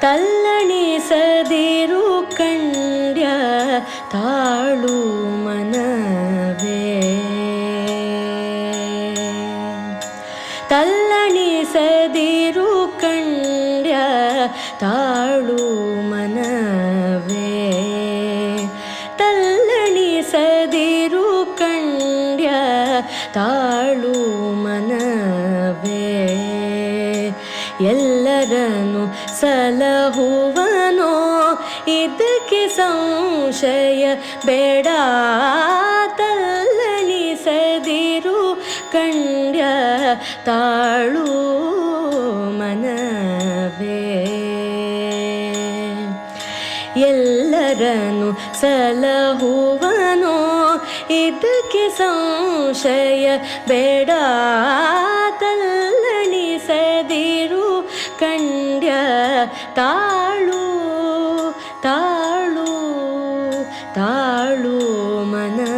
ತಲ್ಲಣಿಸದಿರು ಕಂಡ್ಯ ತಾಳು ಮನವೇ. ತಲ್ಲಣಿಸದಿರು ಕಂಡ್ಯ ತಾಳು ಮನವೇ. ತಲ್ಲಣಿಸದಿರು ಕಂಡ್ಯ ತಾಳು ಮನವೇ. ಎಲ್ಲರನ್ನು ಸಲಹುವನೋ? ಇದಕ್ಕೆ ಸಂಶಯ ಬೇಡ ತಲ್ಲಣಿಸದಿರು ಕಂಡ್ಯ ತಾಳು ಮನವೇ? ಎಲ್ಲರನ್ನು ಸಲಹುವನೋ? ಇದಕ್ಕೆ ಸಂಶಯ ಬೇಡ ತಾಳು ತಾಳು ತಾಳು ಮನ.